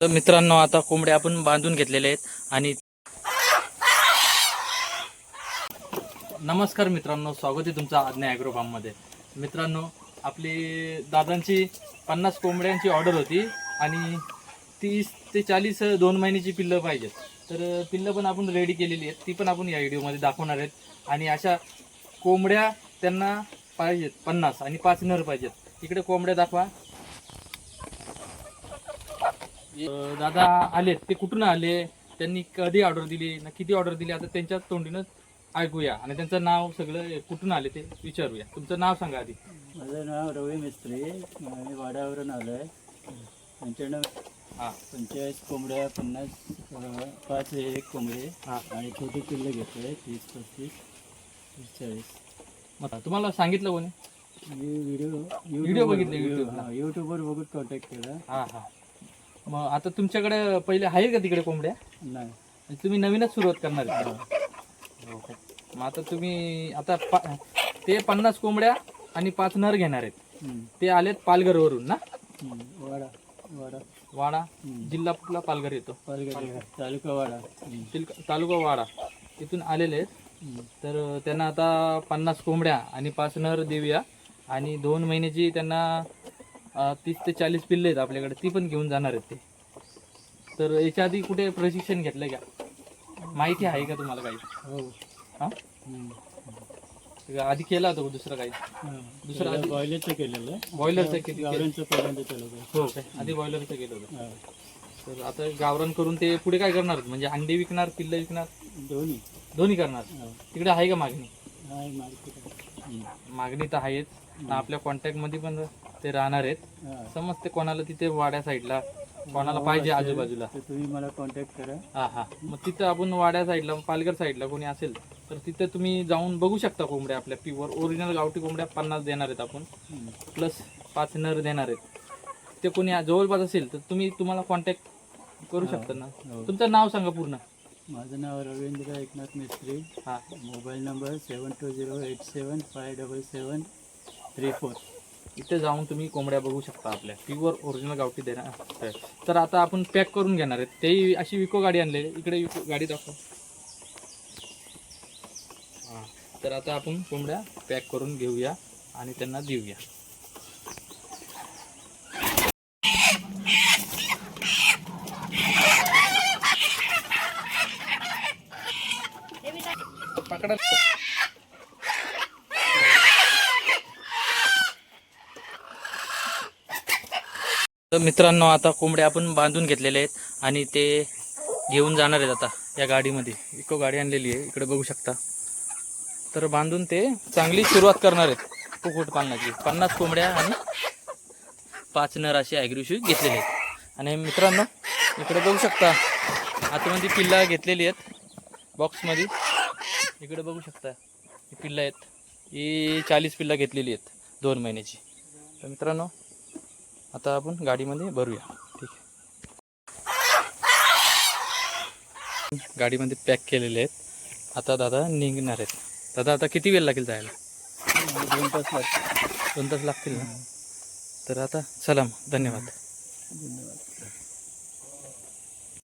तर मित्रांनो आता कोंबड्या आपण बांधून घेतलेले आहेत आणि नमस्कार मित्रांनो स्वागत आहे तुमचं आज्ञा ॲग्रो फार्ममध्ये मित्रांनो आपली दादांची पन्नास कोंबड्यांची ऑर्डर होती आणि तीस ते चाळीस दोन महिन्याची पिल्लं पाहिजेत. तर पिल्लं पण आपण रेडी केलेली आहेत. ती पण आपण या व्हिडिओमध्ये दाखवणार आहेत. आणि अशा कोंबड्या त्यांना पाहिजेत पन्नास आणि पाच नर पाहिजेत. इकडे कोंबड्या दाखवा. अं, दादा आलेत ते कुठून आले त्यांनी कधी ऑर्डर दिली ना किती ऑर्डर दिली आता त्यांच्या तोंडीनं ऐकूया. आणि त्यांचं नाव सगळं कुठून आले ते विचारूया. तुमचं नाव सांगा आधी. माझं नाव रवी मिस्त्री मी वाड्यावरून आलो आहे पंच्याण्णव हां. पंचेचाळीस कोंबड्या पन्नास अं, पाच हे एक कोंबडे हां. आणि छोटी पिल्लं घेतो आहे तीस पस्तीस तीस चाळीस. मग तुम्हाला सांगितलं कोणी? मी व्हिडिओ Video बघितले YouTube ला. यूट्यूबवर बघून कॉन्टॅक्ट केला. हां हां. मग आता तुमच्याकडे पहिले आहे का तिकडे कोंबड्या? नाही. तुम्ही नवीनच सुरुवात करणार आहे. हो? मग आता तुम्ही आता पा ते पन्नास कोंबड्या आणि पाच नर घेणार आहेत. ते आलेत पालघरवरून ना? वाडा वाडा. वाडा. जिल्हा कुठला? पालघर येतो. पालघर तालुका वाडा. तालुका वाडा. तिथून आलेले आहेत. तर त्यांना आता पन्नास कोंबड्या आणि पाच नर देऊया. आणि दोन महिन्याची त्यांना तीस ते चाळीस पिल्ले आहेत आपल्याकडे ती पण घेऊन जाणार आहेत ते. तर याच्या आधी कुठे प्रशिक्षण घेतलंय का? माहिती आहे का तुम्हाला काही? हो. हां. आधी केला होता दुसरं काही. दुसरं बॉयलरचं केलेलं बॉयलरचं केलं? हो आधी बॉयलरचं केलं होतं. तर आता गावरान करून ते पुढे काय करणार? म्हणजे अंडे विकणार पिल्लं विकणार? दोन्ही. दोन्ही करणार? हां. तिकडे आहे का मागणी. मागणी. तर आहेच. आपल्या कॉन्टॅक्टमध्ये पण ते राहणार आहेत. हां. समजते कोणाला तिथे वाड्या साईडला कोणाला पाहिजे आजूबाजूला. तर तुम्ही मला कॉन्टॅक्ट करा. हा हा. मग तिथं आपण वाड्या साईडला पालघर साईडला कोणी असेल तर तिथे तुम्ही जाऊन बघू शकता कोंबड्या आपल्या प्युअर ओरिजिनल गावठी कोंबड्या पन्नास देणार आहेत आपण. प्लस पाच नर देणार आहेत. ते कोणी जवळपास असेल तर तुम्ही तुम्हाला कॉन्टॅक्ट करू शकता ना. हो. तुमचं नाव सांगा पूर्ण. माझं नाव रवींद्र एकनाथ मिस्त्री. हा. Mobile number seven two zero eight seven five double seven three four. इथे जाऊन तुम्ही कोंबड्या बघू शकता आपल्या. प्युअर ओरिजिनल गावठी देणार तर आता आपण पॅक करून घेणार आहेत. तेही अशी विको गाडी आणलेली इकडे विको गाडी दाखव. हां. तर आता आपण कोंबड्या पॅक करून घेऊया आणि त्यांना देऊया. पकडा. तर मित्रांनो आता कोंबड्या आपण बांधून घेतलेले आहेत आणि ते घेऊन जाणार आहेत आता या गाडीमध्ये. इको गाडी आणलेली आहे इकडे बघू शकता. तर बांधून ते चांगली सुरुवात करणार आहेत कुक्कुट पालनाची. पन्नास कोंबड्या आणि पाच नर असे ॲग्रिशू घेतलेले आहेत. आणि मित्रांनो इकडे बघू शकता आतमध्ये पिल्ला घेतलेली आहेत बॉक्समध्ये. इकडे बघू शकता पिल्ला आहेत. ही चाळीस पिल्ला घेतलेली आहेत दोन महिन्याची. तर मित्रांनो आता आपण गाडीमध्ये भरूया. ठीक आहे. गाडीमध्ये पॅक केलेले आहेत. आता दादा निघणार आहेत. दादा आता किती वेळ लागेल जायला? दोन तास लागतात दोन तास लागतील ना? तर आता चला मग. धन्यवाद. धन्यवाद.